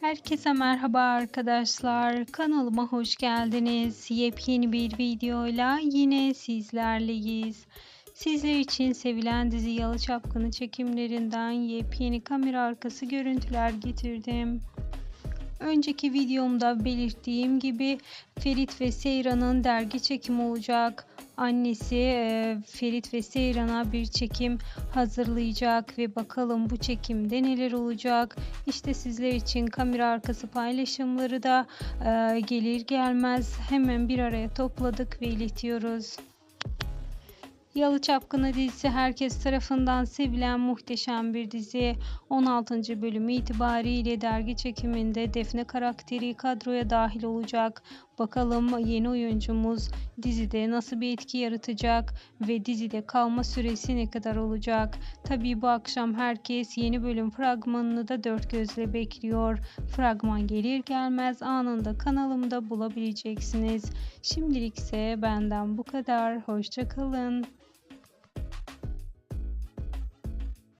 Herkese merhaba arkadaşlar. Kanalıma hoş geldiniz. Yepyeni bir videoyla yine sizlerleyiz. Sizler için sevilen dizi Yalı Çapkını çekimlerinden yepyeni kamera arkası görüntüler getirdim. Önceki videomda belirttiğim gibi Ferit ve Seyran'ın dergi çekimi olacak. Annesi e, Ferit ve Seyran'a bir çekim hazırlayacak ve bakalım bu çekimde neler olacak. İşte sizler için kamera arkası paylaşımları da e, gelir gelmez hemen bir araya topladık ve iletiyoruz. Yalı Çapkını dizisi herkes tarafından sevilen muhteşem bir dizi. 16. bölümü itibariyle dergi çekiminde Defne karakteri kadroya dahil olacak. Bakalım yeni oyuncumuz dizide nasıl bir etki yaratacak ve dizide kalma süresi ne kadar olacak? Tabii bu akşam herkes yeni bölüm fragmanını da dört gözle bekliyor. Fragman gelir gelmez anında kanalımda bulabileceksiniz. Şimdilik ise benden bu kadar. Hoşçakalın.